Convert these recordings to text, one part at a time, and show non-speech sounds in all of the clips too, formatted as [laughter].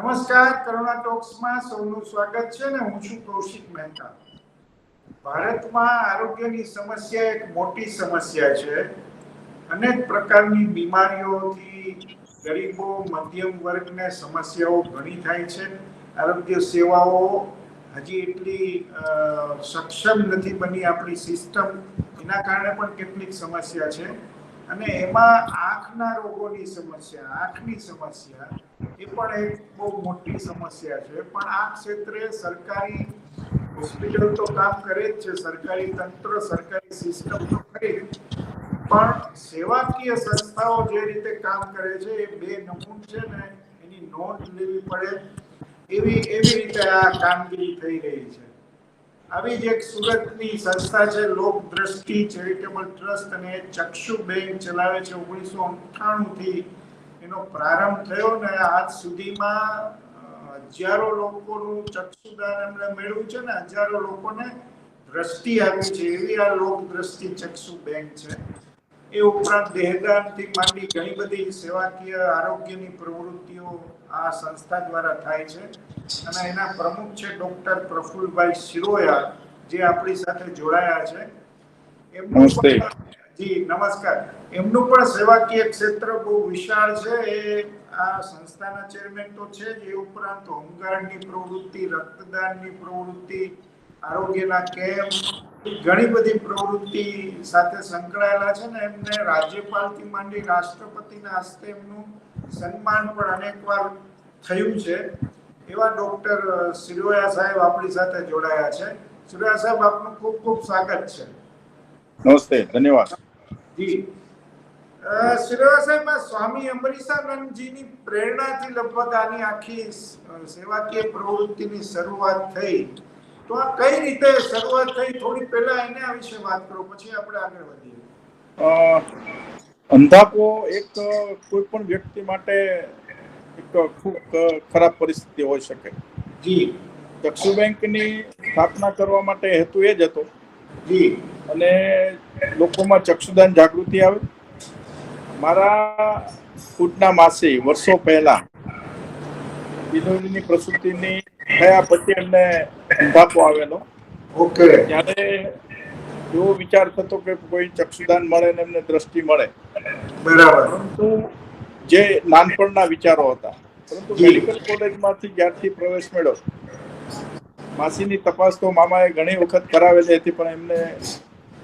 નમસ્કાર, કરુણા ટોક્સમાં સૌનું સ્વાગત છે ને હું છું કૌશિક મહેતા. ભારતમાં આરોગ્યની સમસ્યા એક મોટી સમસ્યા છે. અનેક પ્રકારની બીમારીઓથી ગરીબો, મધ્યમ વર્ગને સમસ્યાઓ ઘણી થાય છે. આરોગ્ય સેવાઓ હજી એટલી સક્ષમ નથી બની આપણી સિસ્ટમ. એના કારણે પણ કેટલીક સમસ્યા છે. અને એમાં આંખના રોગોની સમસ્યા, આંખની સમસ્યા, એ પણ એક બહુ મોટી સમસ્યા છે. પણ આ ક્ષેત્રે સરકારી હોસ્પિટલ તો કામ કરે જ છે, સરકારી તંત્ર, સરકારી સિસ્ટમ તો ખરી પણ સેવાકીય સંસ્થાઓ જે રીતે કામ કરે છે, એ બે નમૂન છે ને એની નોંધ લેવી પડે. એવી એવી રીતે આ કામગીરી થઈ રહી છે. આવી જ એક સુરતની સંસ્થા છે, લોક દ્રષ્ટિ ચેરિટેબલ ટ્રસ્ટ અને ચક્ષુ બેંક ચલાવે છે. ઓગણીસો અઠ્ઠાણું થી એનો પ્રારંભ થયો ને આજ સુધીમાં હજારો લોકોનું ચક્ષુદાન એમણે મેળવ્યું છે ને હજારો લોકોને દ્રષ્ટિ આપી છે. એવી આ લોક દ્રષ્ટિ ચક્ષુ બેંક છે. એ ઉપરાંત દેહદાનથી માંડી ઘણી બધી સેવાકીય, આરોગ્યની પ્રવૃત્તિઓ આ સંસ્થા દ્વારા થાય છે. અને એના પ્રમુખ છે ડોક્ટર પ્રફુલભાઈ શિરોયા જે આપણી સાથે જોડાયા છે. નમસ્તે. જી નમસ્કાર. એમનું પણ સેવાકીય ક્ષેત્ર બહુ વિશાળ છે. એ આ સંસ્થાના ચેરમેન તો છે જ. એ ઉપરાંત હોમગાર્ડની પ્રવૃત્તિ રક્તદાનની પ્રવૃત્તિ આરોગ્યના કેમ્પ ઘણી બધી પ્રવૃત્તિ સાથે સંકળાયેલા છે ને એમને રાજ્યપાલથી માંડી રાષ્ટ્રપતિના હસ્તે એમનું સન્માન પણ અનેકવાર થયું છે. એવા ડોક્ટર સિરોયા સાહેબ આપણી સાથે જોડાયા છે. સિરોયા સાહેબ આપનું ખૂબ ખૂબ સ્વાગત છે. નમસ્તે ધન્યવાદ. જી. સિરોયા સાહેબ આ સ્વામી અમરીશાનંદજીની પ્રેરણાથી લગભગ આની આખી સેવાકીય પ્રવૃત્તિની શરૂઆત થઈ. તો આ કઈ રીતે શરૂઆત થઈ? થોડી પહેલા એના વિશે વાત કરો પછી આપણે આગળ વધીએ. અંધાપો એક કોઈ પણ વ્યક્તિ માટે એક ખૂબ ખરાબ પરિસ્થિતિ હોઈ શકે. જી. ચક્ષુ બેંકની સ્થાપના કરવા માટે હેતુ એ જ હતો. જી. અને લોકોમાં ચક્ષુદાન જાગૃતિ આવે. મારા ખુદના માસી વર્ષો પહેલા બિનોરીની પ્રસૂતિની થયા પછી એમને અંધાપો આવેલો. ઓકે. ત્યારે એવો વિચાર થતો કે કોઈ ચક્ષુદાન મળે ને એમને દ્રષ્ટિ મળે. બરાબર. પરંતુ જે નાનપણના વિચારો હતા પરંતુ મેડિકલ કોલેજમાંથી જ્યારથી પ્રવેશ મળ્યો માસીની તપાસ તો મામાએ ઘણી વખત કરાવેલી હતી પણ એમને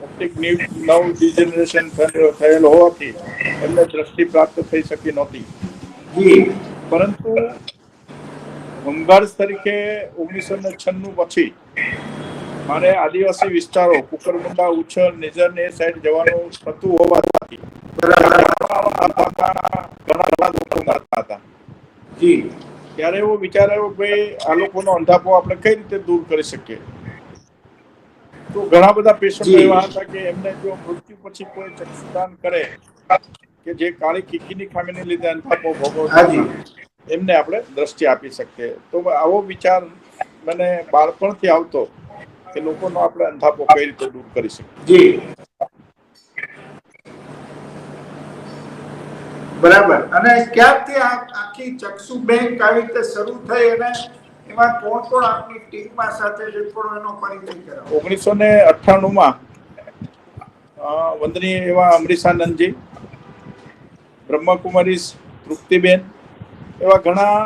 ઓપ્ટિક નવ ડિજનરેશન થયેલો હોવાથી એમને દ્રષ્ટિ પ્રાપ્ત થઈ શકી નહોતી. પરંતુ હોમગાર્ડ્સ તરીકે ઓગણીસો ને છન્નું પછી મારે આદિવાસી વિસ્તારો કુકરમુંડા ઉછલ નિઝર ને એ સાઈડ જવાનું થતું હોવાથી ઘણા ઘણા હતા જી. ત્યારે એવો વિચાર આવ્યો કે ભાઈ આ લોકોનો અંધાપો આપણે કઈ રીતે દૂર કરી શકીએ? તો ઘણા બધા પેશન્ટ એવા હતા કે એમને જો મૃત્યુ પછી કોઈ ચક્ષુદાન કરે કે જે કાળી કીકીની ખામીને લીધે અંધાપો ભોગવતા. એમને આપણે દ્રષ્ટિ આપી શકીએ. તો આવો વિચાર મને બાળપણથી આવતો. કે લોકોનો આપણે અંધાપો કઈ રીતે દૂર કરી શકીએ? જી. બરાબર. અને ક્યારથી આ આખી ચક્ષુ બેંક આવી રીતે શરૂ થઈ અને એમાં કોણ કોણ આપની ટીમમાં સાથે છે થોડો એનો પરિચય કરાવો. ઓગણીસો ને અઠ્ઠાણુંમાં વંદનીય એવા અમરીશાનંદજી બ્રહ્મકુમારી તૃપ્તિબેન એવા ઘણા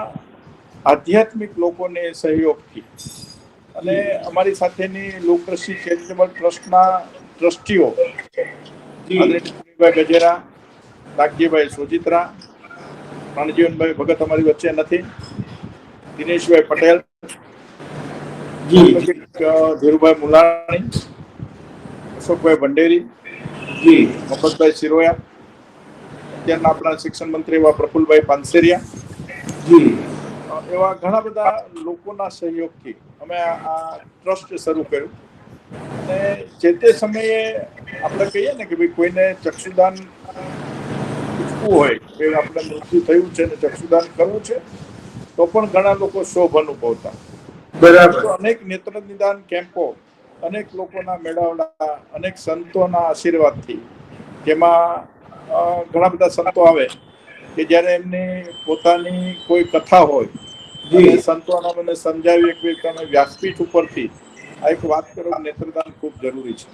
આધ્યાત્મિક લોકોને સહયોગથી અને અમારી સાથેની લોકદ્રષ્ટિ ચેરિટેબલ ટ્રસ્ટના ટ્રસ્ટીઓ જી. ગજેરા નાગજીભાઈ સોજિત્રા પ્રાણજીવનભાઈ ભગત અમારી વચ્ચે નથી દિનેશભાઈ પટેલ ધીરુભાઈ મુલાણી અશોકભાઈ ભંડેરી જી. મફતભાઈ સિરોયા અત્યારના આપણા શિક્ષણ મંત્રી એવા પ્રફુલભાઈ પાનસેરિયા જી. એવા ઘણા બધા લોકોના સહયોગથી અમે આ ટ્રસ્ટ શરૂ કર્યું. અને જે તે સમયે આપણે કહીએ ને કે ભાઈ કોઈને ચક્ષુદાન પૂછવું હોય કે આપણે મૃત્યુ થયું છે ને ચક્ષુદાન કરવું છે તો પણ ઘણા લોકો શોભ અનુભવતા. બરાબર. તો અનેક નેત્ર નિદાન કેમ્પો અનેક લોકોના મેળાવડા અનેક સંતોના આશીર્વાદથી જેમાં ઘણા બધા સંતો આવે કે જ્યારે એમની પોતાની કોઈ કથા હોય સંતોના મને સમજાવી એક બે વ્યાસપીઠ ઉપરથી આ એક વાત કરો નેત્રદાન ખૂબ જરૂરી છે.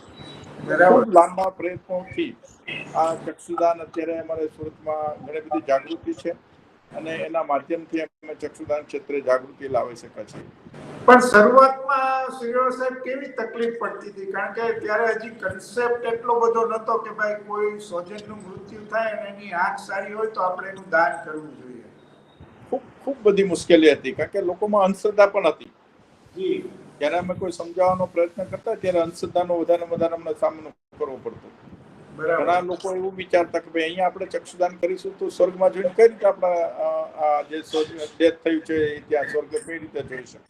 ખૂબ લાંબા પ્રયત્નોથી આ ચક્ષુદાન અત્યારે અમારે સુરતમાં ઘણી બધી જાગૃતિ છે. અને એના માધ્યમથી અમે ચક્ષુદાન ક્ષેત્રે જાગૃતિ લાવી શકાય છે પણ શરૂઆતમાં શ્રીરામ સાહેબ કેવી તકલીફ પડતી હતી? કારણ કે ત્યારે હજી કન્સેપ્ટ એટલો બધો નતો કે ભાઈ કોઈ સ્વજનનું મૃત્યુ થાય અને એની આંખ સારી હોય તો આપણે એનું દાન કરવું જોઈએ. ખૂબ ખૂબ બધી મુશ્કેલી હતી કારણ કે લોકોમાં અંધશ્રદ્ધા પણ હતી. જી. જ્યારે અમે કોઈ સમજાવવાનો પ્રયત્ન કરતા ત્યારે અંધશ્રદ્ધાનો વધારે વધારે અમને સામનો કરવો પડતો. ઘણા લોકો એવું વિચારતા કે ભાઈ અહીંયા આપણે ચક્ષુદાન કરીશું તો સ્વર્ગમાં જોઈને કઈ રીતે આપણા આ જે ડેથ થયું છે એ ત્યાં સ્વર્ગ કઈ રીતે જોઈ શકે?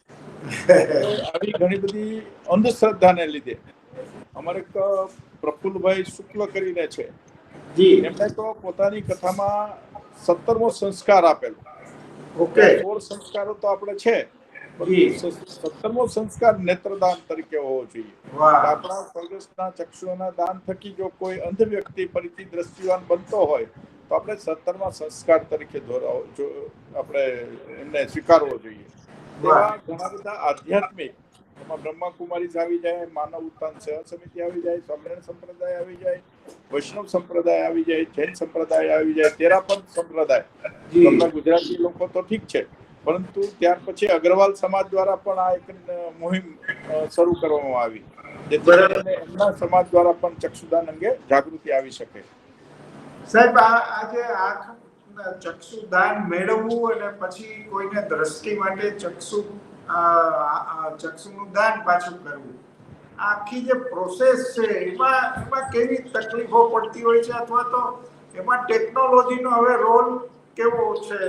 [laughs] આવી ઘણી બધી અંધશ્રદ્ધાને લીધે અમારે એક પ્રફુલ્લભાઈ શુક્લ કરીને છે. એમને તો પોતાની કથામાં સત્તરમો સંસ્કાર આપેલો. ઓકે. સોળ સંસ્કારો તો આપણે છે. સત્તરમો સંસ્કાર નેત્રદાન તરીકે હોવો જોઈએ. આપણા સ્વર્ગસ્થના ચક્ષુઓના દાન થકી જો કોઈ અંધ વ્યક્તિ ફરીથી દ્રષ્ટિવાન બનતો હોય તો આપણે સત્તરમા સંસ્કાર તરીકે ધોરાવો જો આપણે એમને સ્વીકારવો જોઈએ. ઘણા બધા આધ્યાત્મિક એમાં બ્રહ્માકુમારી આવી જાય માનવ ઉત્થાન સેવા સમિતિ આવી જાય સ્વામિનારાયણ સંપ્રદાય આવી જાય વૈષ્ણવ સંપ્રદાય આવી જાય જૈન સંપ્રદાય આવી જાય તેરાપંથ સંપ્રદાય. ગુજરાતી લોકો તો ઠીક છે. પરંતુ ત્યાર પછી અગ્રવાલ સમાજ દ્વારા પણ આ એક મુહિમ શરૂ કરવામાં આવી જેથી. કરીને એમના સમાજ દ્વારા પણ ચક્ષુદાન અંગે જાગૃતિ આવી શકે સાહેબ આ આજે આંખ ચક્ષુદાન મેળવવું અને પછી કોઈને દ્રષ્ટિ માટે ચક્ષુ ચક્ષુનું દાન પાછું કરવું આખી જે પ્રોસેસ છે એમાં એમાં કેવી તકલીફો પડતી હોય છે અથવા તો એમાં ટેકનોલોજીનો હવે રોલ કેવો છે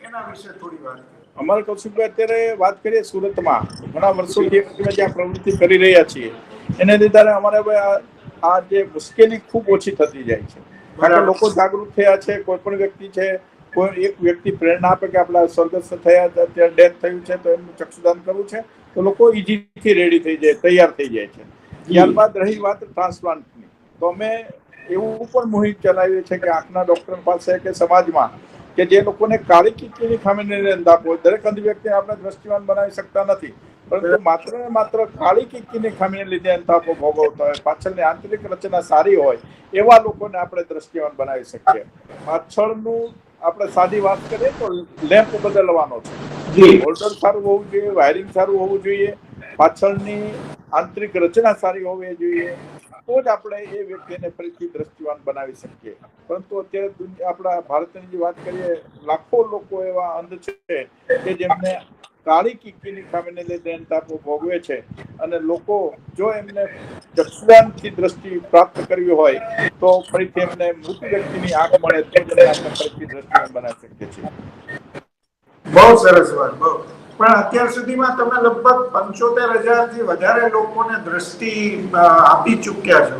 એના વિશે થોડી વાત અમારે કૌશિકભાઈ અત્યારે વાત કરીએ સુરતમાં. ઘણા વર્ષોથી અમે જ્યાં પ્રવૃત્તિ કરી રહ્યા છીએ. એને લીધે અમારે આ જે મુશ્કેલી ખૂબ ઓછી થતી જાય છે. કારણ કે લોકો જાગૃત થયા છે કોઈ પણ વ્યક્તિ છે કોઈ એક વ્યક્તિ પ્રેરણા આપે કે આપણા સ્વર્ગસ્થ થયા અત્યારે ડેથ થયું છે તો એમનું ચક્ષુદાન કરવું છે તો લોકો ઇઝીથી રેડી થઈ જાય તૈયાર થઈ જાય છે. ત્યારબાદ રહી વાત ટ્રાન્સપ્લાન્ટની. તો અમે એવું પણ મુહિમ ચલાવીએ છીએ કે આંખના ડોક્ટર પાસે કે સમાજમાં કે જે લોકોને કાળી કીકીની ખામીને અંધાપ. હોય દરેક અંધ વ્યક્તિને આપણે દ્રષ્ટિવાન બનાવી શકતા નથી. પરંતુ માત્ર ને માત્ર કાળી કીકીની ખામીને લીધે અંધાપો ભોગવતા હોય પાછળની આંતરિક રચના સારી હોય એવા લોકોને આપણે દ્રષ્ટિવાન બનાવી શકીએ. પાછળનું આપણે સાદી વાત કરીએ તો લેમ્પ બદલવાનો છે. હોલ્ડર સારું હોવું જોઈએ વાયરિંગ સારું હોવું જોઈએ પાછળની આંતરિક રચના સારી હોવી જોઈએ તો જ આપણે એ વ્યક્તિને ફરીથી દ્રષ્ટિવાન બનાવી શકીએ. પરંતુ અત્યારે આપણા ભારતની જે વાત કરીએ, લાખો લોકો એવા અંધ છે કે જેમને કાળી કીકીની ખામીને લીધે તાપો ભોગવે છે. અને લોકો જો એમને ચક્ષુદાનથી દ્રષ્ટિ પ્રાપ્ત કરવી હોય, તો ફરીથી એમને મૃત વ્યક્તિની આંખ મળે તો જ આપણે ફરીથી દ્રષ્ટિવાન બનાવી શકીએ છીએ. બહુ સરસ વાત, બહુ. પણ અત્યાર સુધીમાં તમે લગભગ પંચોતેર હજારથી વધારે લોકોને દ્રષ્ટિ આપી ચૂક્યા છો.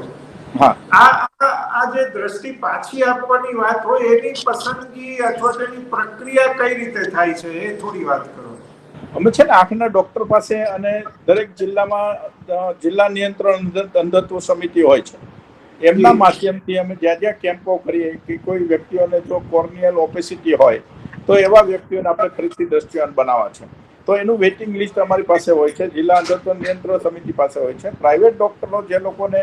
હા. આ આ જે દ્રષ્ટિ પાછી આપવાની વાત હોય એની પસંદગી અથવા તેની પ્રક્રિયા કઈ રીતે થાય છે એ થોડી વાત કરો. અમે છે ને આંખના ડોક્ટર પાસે અને દરેક જિલ્લામાં જિલ્લા નિયંત્રણ અંધત્વ સમિતિ હોય છે. એમના. માધ્યમથી અમે જ્યાં જ્યાં કેમ્પો કરીએ કે કોઈ વ્યક્તિઓને જો કોર્નિયલ ઓપેસિટી હોય તો એવા વ્યક્તિઓને આપણે ફરીથી દ્રષ્ટિવાન બનાવવા છે. તો એનું વેઇટિંગ લિસ્ટ અમારી પાસે હોય છે. જિલ્લા અંધત્વ નિયંત્રણ સમિતિ પાસે હોય છે. પ્રાઇવેટ ડોક્ટરો જે લોકોને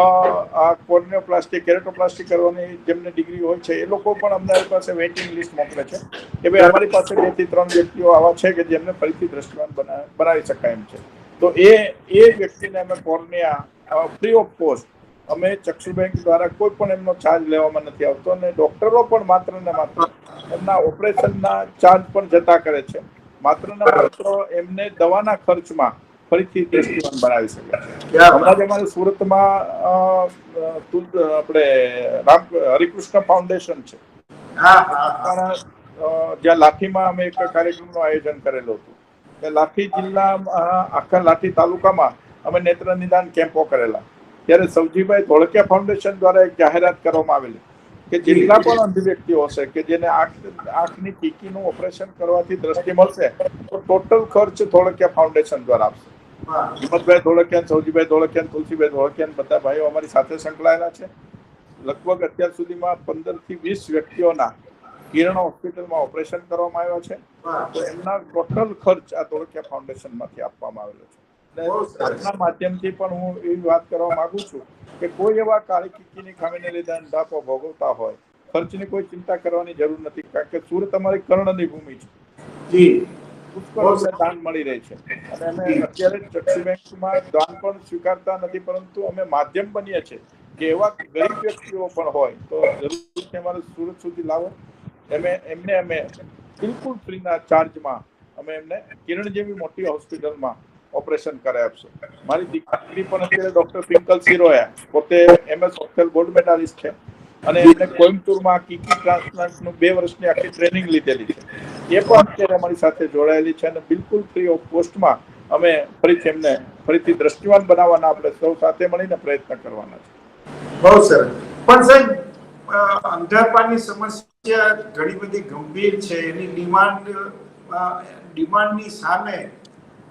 આ કોર્નિયોપ્લાસ્ટી કેરેટોપ્લાસ્ટી કરવાની જેમને ડિગ્રી હોય છે, એ લોકો પણ અમારી પાસે વેઇટિંગ લિસ્ટ મોકલે છે કે ભાઈ અમારી પાસે બેથી ત્રણ વ્યક્તિઓ આવા છે કે જેમને ફરીથી દ્રષ્ટિવાન બનાવી શકાય એમ છે. તો એ એ વ્યક્તિને અમે કોર્નિયા ફ્રી ઓફ કોસ્ટ અમે ચક્ષુ બેંક દ્વારા કોઈ પણ એમનો ચાર્જ લેવામાં નથી આવતો અને ડોક્ટરો પણ માત્ર ને માત્ર એમના ઓપરેશનના ચાર્જ પણ જતા કરે છે. માત્ર ને માત્ર એમને દવાના ખર્ચમાં ફરીથી દ્રષ્ટિવાન બનાવી શકે હમણાં જ અમારે સુરતમાં આપણે રામ હરિકૃષ્ણ ફાઉન્ડેશન છે. જ્યાં લાઠીમાં અમે એક કાર્યક્રમનું આયોજન કરેલું હતું. લાઠી જિલ્લા આખા લાઠી તાલુકામાં અમે નેત્ર નિદાન કેમ્પો કરેલા. ત્યારે સૌજીભાઈ ધોળકિયા ફાઉન્ડેશન દ્વારા એક જાહેરાત કરવામાં આવેલી. કે જેટલા પણ અંધ વ્યક્તિઓ હશે કે જેને આંખ આંખની ટીકીનું ઓપરેશન કરવાથી દ્રષ્ટિ મળશે તો ટોટલ ખર્ચ ધોળકિયા ફાઉન્ડેશન દ્વારા આપશે. હિંમતભાઈ ધોળકિયાન સૌજીભાઈ ધોળકિયાન તુલસીભાઈ ધોળકિયાન બધા ભાઈઓ અમારી સાથે સંકળાયેલા છે. લગભગ અત્યાર સુધીમાં પંદરથી વીસ વ્યક્તિઓના કિરણ હોસ્પિટલમાં ઓપરેશન કરવામાં આવ્યા છે. તો એમના ટોટલ ખર્ચ આ ધોળકિયા ફાઉન્ડેશનમાંથી આપવામાં આવેલો છે. આપના માધ્યમથી પણ હું એવી વાત કરવા માંગુ છું કે કોઈ એવા કાળી કીકીની ખામીને લીધે અંધાપો ભોગવતા હોય. ખર્ચની કોઈ ચિંતા કરવાની જરૂર નથી કારણ કે સુરત અમારી કર્ણની ભૂમિ છે. જી. પુષ્કળ દાન મળી રહે છે. અને અમે અત્યારે ચક્ષુ બેંકમાં દાન પણ સ્વીકારતા નથી પરંતુ અમે માધ્યમ બનીએ છીએ કે એવા ગરીબ વ્યક્તિઓ પણ હોય તો અમારે સુરત સુધી લાવો. એમે એમને અમે બિલકુલ ફ્રીના ચાર્જમાં અમે એમને કિરણ જેવી મોટી હોસ્પિટલમાં ઓપરેશન કરાવી આપશો. મારી દીકરી પણ અત્યારે ડોક્ટર પિંકલ સિરોયા, પોતે એમએસ હોસ્ટેલ ગોલ્ડ મેડાલિસ્ટ છે. અને એમને કોઈમ્બતુરમાં કિકી ટ્રાન્સપ્લાન્ટનું બે વર્ષની આખી ટ્રેનિંગ લીધેલી છે. એ પણ અત્યારે અમારી સાથે જોડાયેલી છે અને બિલકુલ ફ્રી ઓફ કોસ્ટમાં અમે ફરીથી એમને ફરીથી દ્રષ્ટિવાન બનાવવાના આપણે સૌ સાથે મળીને પ્રયત્ન કરવાના છે. બહુ સરસ. પણ સાહેબ અંધારપાની સમસ્યા ઘણી બધી ગંભીર છે. એની ડિમાન્ડ ડિમાન્ડની સામે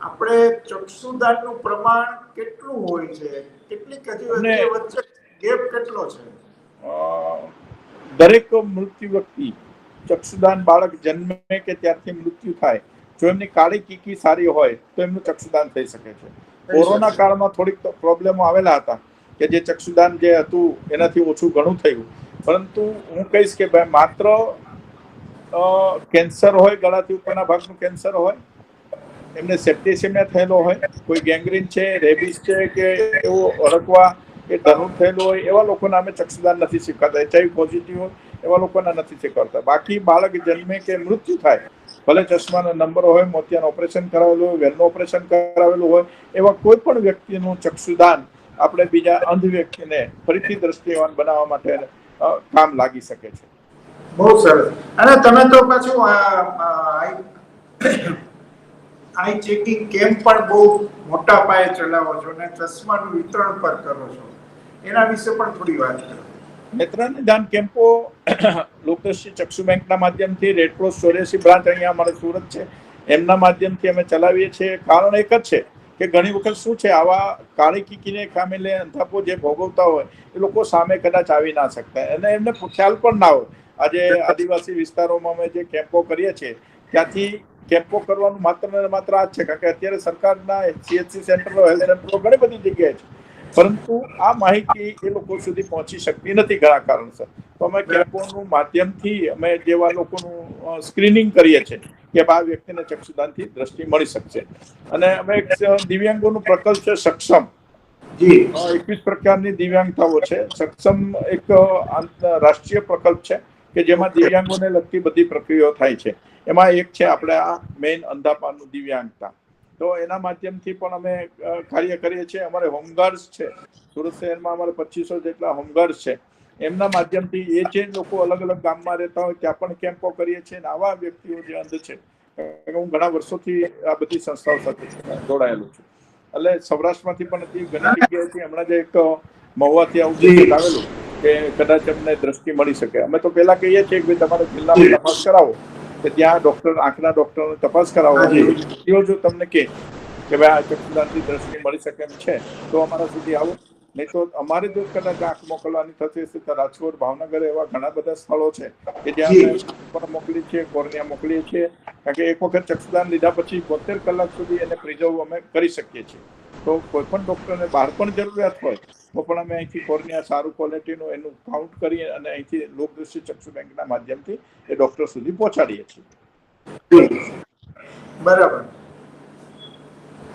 આપણે ચક્ષુદાનનું પ્રમાણ કેટલું હોય છે? કેટલી કદી અને- વચ્ચે ગેપ કેટલો છે? અ, દરેક મૃત્યુ વ્યક્તિ ચક્ષુદાન બાળક જન્મે કે ત્યારથી મૃત્યુ થાય જો એમની કાળી કીકી સારી હોય તો એમનું ચક્ષુદાન થઈ શકે છે. કોરોના કાળમાં થોડીક પ્રોબ્લેમો આવેલા હતા કે જે ચક્ષુદાન જે હતું એનાથી ઓછું ઘણું થયું. પરંતુ હું કહીશ કે ભાઈ માત્ર અ, કેન્સર હોય ગળાથી ઉપરના ભાગનું કેન્સર હોય એમને સેપ્ટિસેમિયા થયેલો હોય, કોઈ ગેંગ્રીન છે રેબિસ છે કે એવો ઓળખવા કે ધનુર થયેલું હોય, એવા લોકોને અમે ચક્ષુદાન નથી શીખવાડતા. એચઆઈવી પોઝિટિવ હોય, એવા લોકોના નથી શીખવાડતા. બાકી બાળક જન્મે કે મૃત્યુ થાય, ભલે ચશ્માનો નંબર હોય, મોતિયાનું ઓપરેશન કરાવેલું હોય, વેલનું ઓપરેશન કરાવેલું હોય, એવા કોઈ પણ વ્યક્તિનું ચક્ષુદાન આપણે બીજા અંધ વ્યક્તિને ફરીથી દ્રષ્ટિવાન બનાવવા માટે કામ લાગી શકે છે. બહુ સરસ. અને તમે તો પાછું આઈ ચેકિંગ કેમ્પ પણ બહુ મોટા પાયે ચલાવો છો અને ચશ્માનું વિતરણ પર કરો છો? એના વિશે પણ થોડી વાત કરો. નેત્રદાન કેમ્પો [coughs] લોકશ્રી ચક્ષુ બેંકના માધ્યમથી રેડક્રોસ ચોર્યાસી બ્રાન્ચ અહીંયા અમારે સુરત છે. એમના માધ્યમથી અમે ચલાવીએ છીએ. કારણ એક જ છે કે ઘણી વખત શું છે, આવા કાળી કીકીને કામેલે અંધાપો જે ભોગવતા હોય, એ લોકો સામે કદાચ આવી ના શકતા. અને એમને ખ્યાલ પણ ના હોય. આજે આદિવાસી વિસ્તારોમાં અમે જે કેમ્પો કરીએ છીએ, ત્યાંથી કેમ્પો કરવાનું માત્ર ને માત્ર આ છે કારણ કે અત્યારે સરકારના સીએચસી સેન્ટરો હેલ્થ સેન્ટરો ઘણી બધી જગ્યાએ છે. પરંતુ આ માહિતી એ લોકો સુધી પહોંચી શકતી નથી ઘણા કારણસર. તો અમે કેમ્પોનું માધ્યમથી અમે જેવા લોકોનું સ્ક્રીનિંગ કરીએ છીએ કે આ વ્યક્તિને ચક્ષુદાનથી દ્રષ્ટિ મળી શકશે. અને અમે એક દિવ્યાંગોનું પ્રકલ્પ છે સક્ષમ. જી. એકવીસ પ્રકારની દિવ્યાંગતાઓ છે. સક્ષમ એક રાષ્ટ્રીય પ્રકલ્પ છે કે જેમાં દિવ્યાંગોને લગતી બધી પ્રક્રિયાઓ થાય છે. એમાં એક છે આપણે આ મેઇન અંધાપાનું દિવ્યાંગતા. તો એના માધ્યમથી પણ અમે કાર્ય કરીએ છીએ. અમારે હોમગાર્ડ્સ છે. સુરત શહેરમાં અમારે પચીસો જેટલા હોમગાર્ડ્સ છે. એમના માધ્યમથી એ જે લોકો અલગ અલગ ગામમાં રહેતા હોય, ત્યાં પણ કેમ્પો કરીએ છીએ અને આવા વ્યક્તિઓ જે અંધ છે હું ઘણા વર્ષોથી આ બધી સંસ્થાઓ સાથે જોડાયેલો છું. એટલે સૌરાષ્ટ્રમાંથી પણ હતી ઘણી જગ્યાએથી હમણાં જે એક મહુવાથી આવું જી. આવેલું, કે કદાચ અમને દ્રષ્ટિ મળી શકે. અમે તો પહેલા કહીએ છીએ કે તમારે જિલ્લામાં તપાસ કરાવો. કે ત્યાં ડોક્ટર આંખના ડોક્ટરને તપાસ કરાવવા જોઈએ. જો તમને કે કે ભાઈ આ ચક્ષુદાનથી દ્રષ્ટિ મળી શકે એમ છે તો અમારા સુધી આવો. નહીં તો અમારે જો કદાચ આંખ મોકલવાની થતી હશે તો રાજકોટ ભાવનગર એવા ઘણા બધા સ્થળો છે કે જ્યાં. પણ મોકલીએ છીએ કોર્નિયા મોકલીએ છીએ. કારણ કે એક વખત ચક્ષુદાન લીધા પછી બોતેર કલાક સુધી એને પ્રિઝર્વ અમે કરી શકીએ છીએ. તો કોઈ પણ ડોક્ટરને બહાર પણ જરૂરિયાત હોય તો પણ અમે અહીંથી કોર્નિયા સારું ક્વોલિટીનું એનું કાઉન્ટ કરીએ અને અહીંથી લોકદૃષ્ટિ ચક્ષુ બેંકના માધ્યમથી એ ડોક્ટર સુધી પહોંચાડીએ છીએ. બરાબર.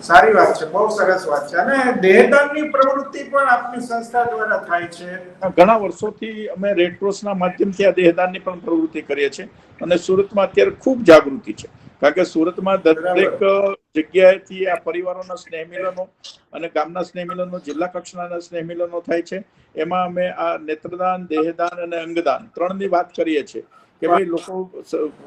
સારી વાત છે બહુ સરસ વાત છે. અને દેહદાનની પ્રવૃત્તિ પણ આપની સંસ્થા દ્વારા થાય છે. ઘણા વર્ષોથી અમે રેડક્રોસના માધ્યમથી આ દેહદાનની પણ પ્રવૃત્તિ કરીએ છીએ અને સુરતમાં અત્યારે ખૂબ જાગૃતિ છે. કારણ કે સુરતમાં દરેક જગ્યાએથી આ પરિવારોના સ્નેહ મિલનો અને ગામના સ્નેહ મિલનો જિલ્લા કક્ષાના સ્નેહ મિલનો થાય છે. એમાં અમે આ નેત્રદાન દેહદાન અને અંગદાન ત્રણની વાત કરીએ છીએ કે ભાઈ લોકો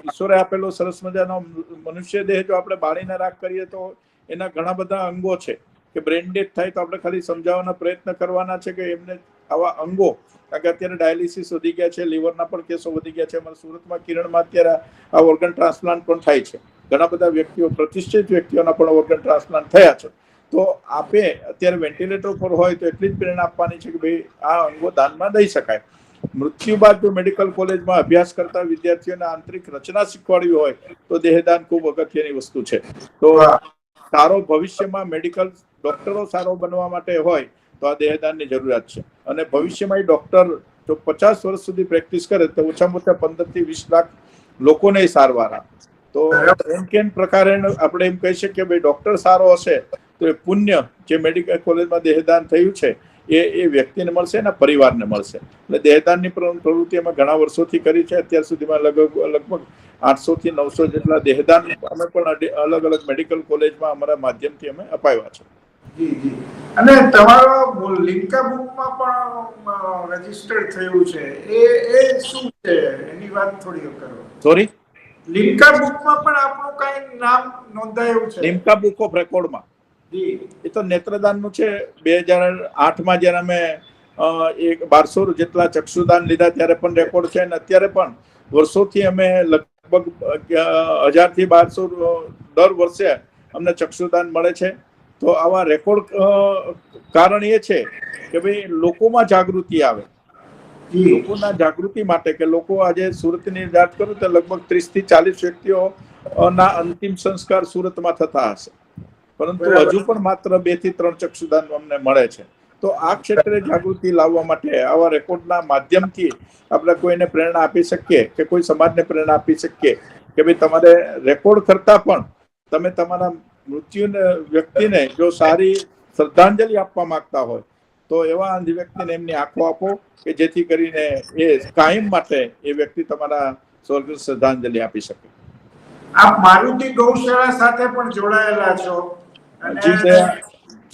ઈશ્વરે આપેલો સરસ મજાનો મનુષ્ય દેહ જો આપણે બાળીને રાખ કરીએ તો એના ઘણા બધા અંગો છે. કે બ્રેન ડેથ થાય તો આપણે ખાલી સમજાવવાના પ્રયત્ન કરવાના છે કે એમને આવા અંગો, કારણ કે અત્યારે ડાયાલિસિસ વધી ગયા છે લીવરના પણ કેસો વધી ગયા છે. અમારા સુરતમાં કિરણમાં અત્યારે આ ઓર્ગન ટ્રાન્સપ્લાન્ટ પણ થાય છે. ઘણા બધા વ્યક્તિઓ, પ્રતિષ્ઠિત વ્યક્તિઓના પણ ઓર્ગન ટ્રાન્સપ્લાન્ટ થયા છે. તો આપે અત્યારે વેન્ટિલેટર પર હોય તો એટલી જ પ્રેરણા આપવાની છે કે ભાઈ, આ અંગો દાનમાં દઈ શકાય. મૃત્યુ બાદ જો મેડિકલ કોલેજમાં અભ્યાસ કરતા વિદ્યાર્થીઓને આંતરિક રચના શીખવાડવી હોય, તો દેહદાન ખૂબ અગત્યની વસ્તુ છે. તો સારો ભવિષ્યમાં મેડિકલ ડોક્ટરો સારો બનવા માટે હોય, તો આ દેહદાનની જરૂરિયાત છે. અને ભવિષ્યમાં એ ડોક્ટર જો પચાસ વર્ષ સુધી પ્રેક્ટિસ કરે તો ઓછામાં ઓછા પંદરથી વીસ લાખ લોકોને સારવાર આપે. તો એમ કેમ પ્રકારે આપણે એમ કહી શકીએ ભાઈ ડોક્ટર સારો હશે તો એ પુણ્ય જે મેડિકલ કોલેજમાં દેહદાન થયું છે, એ એ વ્યક્તિને મળશે અને પરિવારને મળશે. એટલે દેહદાનની પ્રવૃત્તિ અમે ઘણા વર્ષોથી કરી છે. અત્યાર સુધીમાં લગભગ લગભગ આઠસો થી નવસો જેટલા દેહદાન અમે પણ અલગ અલગ મેડિકલ કોલેજમાં અમારા માધ્યમથી અમે અપાવ્યા છે. અને તમારો લિંકા બુકમાં પણ રજીસ્ટર્ડ થયું છે. એ એ શું છે? એની વાત થોડી કરો. સોરી લિંકા બુકમાં પણ આપણું કઈ નામ નોંધાયું છે? લિમ્કા બુક ઓફ રેકોર્ડમાં. જી. એ તો નેત્રદાનનું છે. બે હજાર આઠમાં જ્યારે અમે એક બારસો જેટલા ચક્ષુદાન લીધા ત્યારે પણ રેકોર્ડ છે અને અત્યારે પણ વર્ષોથી અમે લગભગ હજારથી બારસો દર વર્ષે અમને ચક્ષુદાન મળે છે. તો આવા રેકોર્ડ કારણ એ છે કે ભાઈ લોકોમાં જાગૃતિ આવે. લોકોના જાગૃતિ માટે કે લોકો આજે સુરતની વાત કરું તો લગભગ ત્રીસથી ચાલીસ વ્યક્તિઓ ના અંતિમ સંસ્કાર સુરતમાં થતા હશે. પરંતુ હજુ પણ માત્ર બેથી ત્રણ ચક્ષુદાન અમને મળે છે. તો આ ક્ષેત્રે જાગૃતિ લાવવા માટે આવા રેકોર્ડના માધ્યમથી આપણે કોઈને પ્રેરણા આપી શકીએ કે કોઈ સમાજને પ્રેરણા આપી શકીએ કે ભાઈ તમારે રેકોર્ડ કરતા પણ તમે તમારા મૃત્યુને વ્યક્તિને જો સારી શ્રદ્ધાંજલિ આપવા માંગતા હોય તો એવા અંધ વ્યક્તિને એમની આંખો આપો કે જેથી કરીને એ કાયમ માટે એ વ્યક્તિ તમારા સ્વર્ગ શ્રદ્ધાંજલિ આપી શકે. આપ મારુતિ ગૌશાળા સાથે પણ જોડાયેલા છો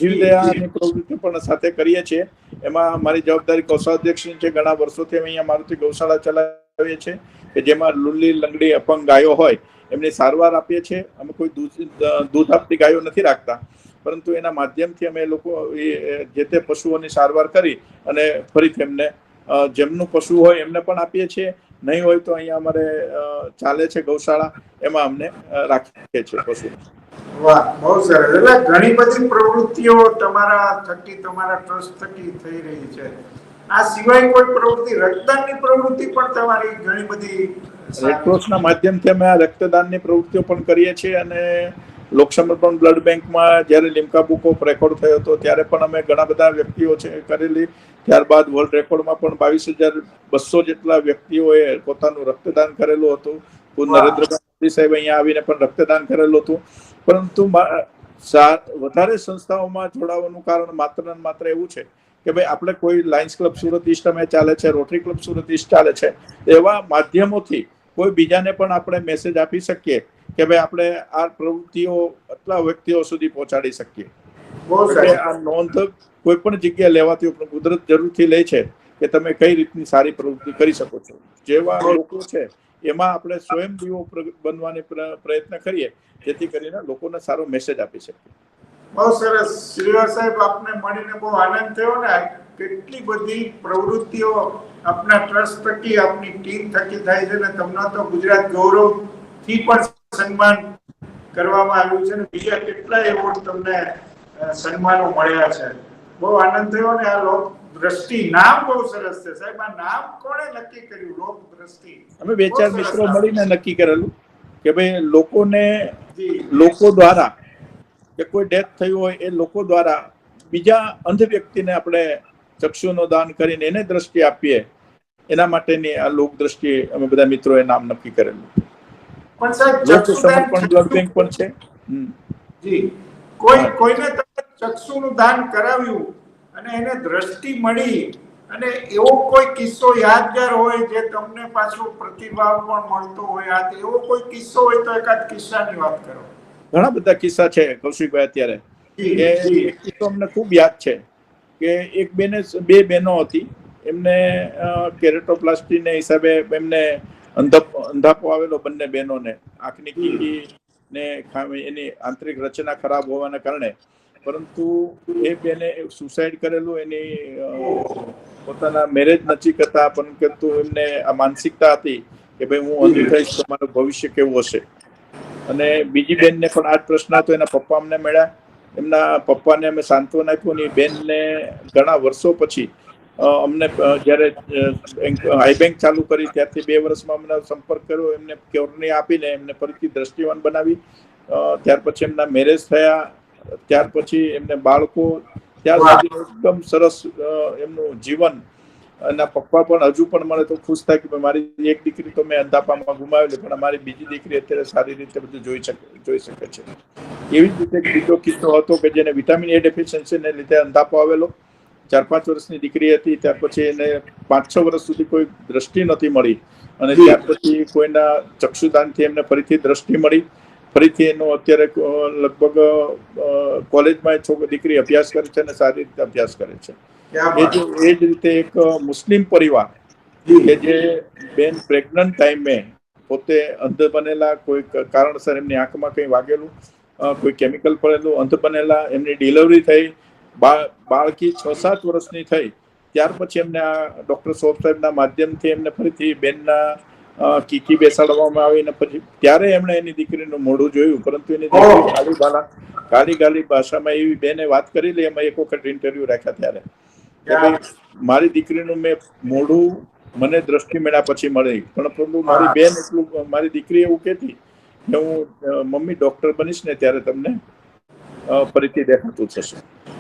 જીવદયાની પ્રવૃત્તિ પણ સાથે કરીએ છીએ. એમાં મારી જવાબદારી કોષાધ્યક્ષની છે. ઘણા વર્ષોથી અમે અહીંયા મારુતિ ગૌશાળા ચલાવીએ છીએ કે જેમાં લુલ્લી લંગડી અપંગ ગાયો હોય એમની સારવાર આપીએ છીએ. અમે કોઈ દૂધ આપતી ગાયો નથી રાખતા. પરંતુ એના માધ્યમથી અમે લોકો એ જે તે પશુઓની સારવાર કરી અને ફરીથી એમને જેમનું પશુ હોય એમને પણ આપીએ છીએ. નહીં હોય તો અહીંયા અમારે ચાલે છે ગૌશાળા. એમાં અમને રાખીએ છીએ પશુ. વાહ, બહુ સરસ. એટલે ઘણી બધી પ્રવૃત્તિઓ તમારા થકી, તમારા ટ્રસ્ટ થકી થઈ રહી છે. આ સિવાય કોઈ પ્રવૃત્તિ રક્તદાનની પ્રવૃત્તિ પણ તમારી ઘણી બધી રેડક્રોસના માધ્યમથી અમે આ રક્તદાનની પ્રવૃત્તિઓ પણ કરીએ છીએ અને લોકસમર્પણ બ્લડ બેંકમાં જ્યારે લિમ્કા બુક ઓફ રેકોર્ડ થયો હતો ત્યારે પણ અમે ઘણા બધા વ્યક્તિઓ છે કરેલી. ત્યારબાદ વર્લ્ડ રેકોર્ડમાં પણ બાવીસ હજાર બસો જેટલા વ્યક્તિઓએ પોતાનું રક્તદાન કરેલું હતું. ખુદ. નરેન્દ્રભાઈ મોદી સાહેબ અહીંયા આવીને પણ રક્તદાન કરેલું હતું. પરંતુ વધારે સંસ્થાઓમાં જોડાવાનું કારણ માત્ર ને માત્ર એવું છે કે ભાઈ આપણે કોઈ લાયન્સ ક્લબ સુરત ઈસ્ટ અમે ચાલે છે રોટરી ક્લબ સુરત ઈસ્ટ ચાલે છે એવા માધ્યમોથી કોઈ બીજાને પણ આપણે મેસેજ આપી શકીએ કે ભાઈ આપણે આ પ્રવૃત્તિઓ આટલા વ્યક્તિઓ સુધી પહોંચાડી શકીએ. આ નોંધ કોઈ પણ જગ્યાએ લેવાથી પણ કુદરત જરૂરથી લે છે કે તમે કઈ રીતની સારી પ્રવૃત્તિ કરી શકો છો. જેવા લોકો છે એમાં આપણે સ્વયં દીવો બનવાની પ્રયત્ન કરીએ જેથી કરીને લોકોને સારો મેસેજ આપી શકીએ. બહુ સરસ. શ્રીવાર સાહેબ આપને મળીને બહુ આનંદ થયો ને? કેટલી બધી પ્રવૃત્તિઓ આપના ટ્રસ્ટ થકી આપની ટીમ થકી થાય છે ને? તમને તો ગુજરાત ગૌરવથી પણ સન્માન કરવામાં આવ્યું છે ને? બીજા કેટલા એવોર્ડ તમને સન્માનો મળ્યા છે? બહુ આનંદ થયો ને? આ લોક દ્રષ્ટિ નામ બહુ સરસ છે. સાહેબ આ નામ કોણે નક્કી કર્યું? લોક દ્રષ્ટિ અમે બે ચાર મિત્રો મળીને નક્કી કરેલું કે ભાઈ લોકોને લોકો દ્વારા કે કોઈ ડેથ થયું હોય એ લોકો દ્વારા બીજા અંધ વ્યક્તિને આપણે ચક્ષુનો દાન કરીને એને દ્રષ્ટિ આપીએ. એના માટેની આ લોક દ્રષ્ટિ અમે બધા મિત્રોએ નામ નક્કી કરેલું. સમર્પણ બ્લડ બેંક પણ છે. જી. કોઈ કોઈને તમે ચક્ષુનું દાન કરાવ્યું અને એને દ્રષ્ટિ મળી અને એવો કોઈ કિસ્સો યાદગાર હોય જે તમને પાછો પ્રતિભાવ પણ મળતો હોય આ એવો કોઈ કિસ્સો હોય તો એકાદ કિસ્સાની વાત કરો. ઘણા બધા કિસ્સા છે કૌશિકભાઈ અત્યારે એ કે કિસ્સો અમને ખૂબ યાદ છે કે એક બેને બે બહેનો હતી એમને કેરેટોપ્લાસ્ટીને હિસાબે એમને અંધાપો આવેલો બંને બહેનોને આંખની કીકી ને એની આંતરિક રચના ખરાબ હોવાના કારણે પરંતુ એ બેને સુસાઇડ કરેલું એની પોતાના મેરેજ નજીક હતા પરંતુ એમને આ માનસિકતા હતી કે ભાઈ હું અંધ થઈશ તો મારું ભવિષ્ય કેવું હશે? અને બીજી બેનને પણ આ જ પ્રશ્ન હતો એના પપ્પા અમને મળ્યા એમના પપ્પાને અમે સાંત્વન આપ્યું અને બેનને ઘણા વર્ષો પછી અમને જ્યારે અ, બેંક ચાલુ કરી ત્યારથી બે વર્ષમાં અમને સંપર્ક કર્યો એમને ક્યોરની આપીને એમને ફરીથી દ્રષ્ટિવાન બનાવી ત્યાર પછી એમના મેરેજ થયા ત્યાર પછી એમને બાળકો ત્યાર. સુધી એકદમ સરસ એમનું જીવન એના પપ્પા પણ હજુ પણ મને તો ખુશ થાય કે મારી એક દીકરી તો મેં અંધાપામાં ગુમાવેલી પણ મારી બીજી દીકરી અત્યારે સારી રીતે બધું જોઈ શકે જોઈ શકે છે. એવી જ રીતે બીજો કિસ્સો હતો કે જેને વિટામિન એ ડેફિશિયન્સીને લીધે અંધાપો આવેલો. ચાર પાંચ વર્ષની દીકરી હતી ત્યાર પછી એને પાંચ છ વર્ષ સુધી કોઈ દ્રષ્ટિ નથી મળી. અને ત્યાર પછી કોઈના ચક્ષુદાનથી એમને ફરીથી દ્રષ્ટિ મળી. ફરીથી એનો અત્યારે લગભગ કોલેજમાં છોકરી દીકરી અભ્યાસ કરે છે અને સારી રીતે અભ્યાસ કરે છે એ જો એ જ રીતે એક મુસ્લિમ પરિવાર. કે જે બેન પ્રેગ્નન્ટ ટાઈમે પોતે અંધ બનેલા કોઈ કારણસર એમની આંખમાં કંઈ વાગેલું કોઈ કેમિકલ પડેલું અંધ બનેલા એમની ડિલિવરી થઈ બાળકી છ સાત વર્ષની થઈ ત્યાર પછી એમને આ ડોક્ટર સોફ સાહેબના માધ્યમથી એમને ફરીથી બેનના કીકી બેસાડવામાં આવીને પછી ત્યારે એમણે એની દીકરીનું મોઢું જોયું પરંતુ એની દીકરી. ગાલી બાલા ગાલી ગાલી ભાષામાં એવી બેને વાત કરેલી એમાં એક વખત ઇન્ટરવ્યુ રાખ્યા ત્યારે. મારી દીકરીનું મેં મોઢું મને દ્રષ્ટિ મળ્યા પછી મળી પણ પરંતુ મારી બેન એટલું મારી દીકરી એવું કહેતી કે હું મમ્મી ડોક્ટર બનીશ ને ત્યારે તમને ફરીથી દેખાતું થશે.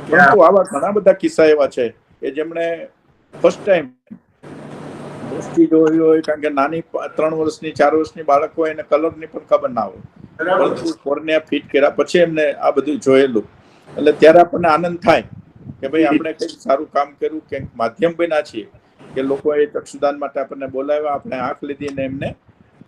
પરંતુ આવા ઘણા બધા કિસ્સા એવા છે કે જેમણે ફર્સ્ટ ટાઈમ દ્રષ્ટિ જોઈ હોય કારણ કે નાની ત્રણ વર્ષની ચાર વર્ષની બાળક હોય એને કલરની પણ ખબર ના હોય. પરંતુ ફિટ કર્યા પછી એમને આ બધું જોયેલું. એટલે ત્યારે આપણને આનંદ થાય કે ભાઈ આપણે કંઈક સારું કામ કર્યું કંઈક માધ્યમ બન્યા છીએ કે લોકોએ ચક્ષુદાન માટે આપણને બોલાવ્યા આપણે આંખ લીધી ને એમને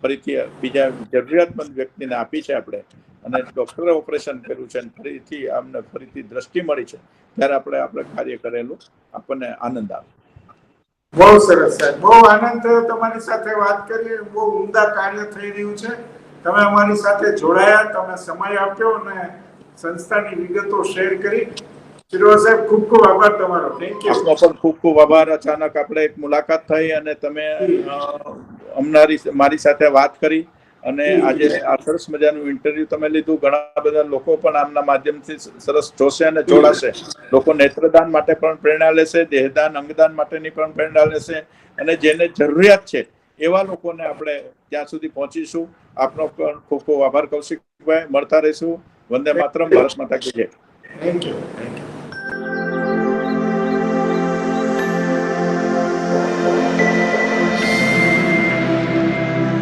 ફરીથી બીજા જરૂરિયાતમંદ વ્યક્તિને આપી છે આપણે. અને ડોક્ટરે ઓપરેશન કર્યું છે અને ફરીથી અમને ફરીથી દ્રષ્ટિ મળી છે. ત્યારે આપણે આપણે કાર્ય કરેલું આપણને આનંદ આવે. બહુ સરસ સાહેબ. બહુ આનંદ થયો તમારી સાથે વાત કરી. બહુ ઉમદા કાર્ય થઈ રહ્યું છે. તમે અમારી સાથે જોડાયા તમે સમય આપ્યો અને સંસ્થાની વિગતો શેર કરી. શિરોવા સાહેબ ખૂબ ખૂબ આભાર તમારો. થેન્ક યુ આપનો પણ ખૂબ ખૂબ આભાર. અચાનક આપણે એક મુલાકાત થઈ અને તમે અ, અમનારી મારી સાથે વાત કરી. અને આજે આ સરસ મજાનું ઇન્ટરવ્યુ તમે લીધું. ઘણા બધા લોકો પણ આમના માધ્યમથી સરસ જોશે અને જોડાશે. લોકો નેત્રદાન માટે પણ પ્રેરણા લેશે દેહદાન અંગદાન માટેની પણ પ્રેરણા લેશે. અને જેને જરૂરિયાત છે એવા લોકોને આપણે ત્યાં સુધી પહોંચીશું. આપનો પણ ખૂબ ખૂબ આભાર કૌશિકભાઈ. મળતા રહીશું. વંદે માતરમ. ભારત માતા કી જય. Thank you thank you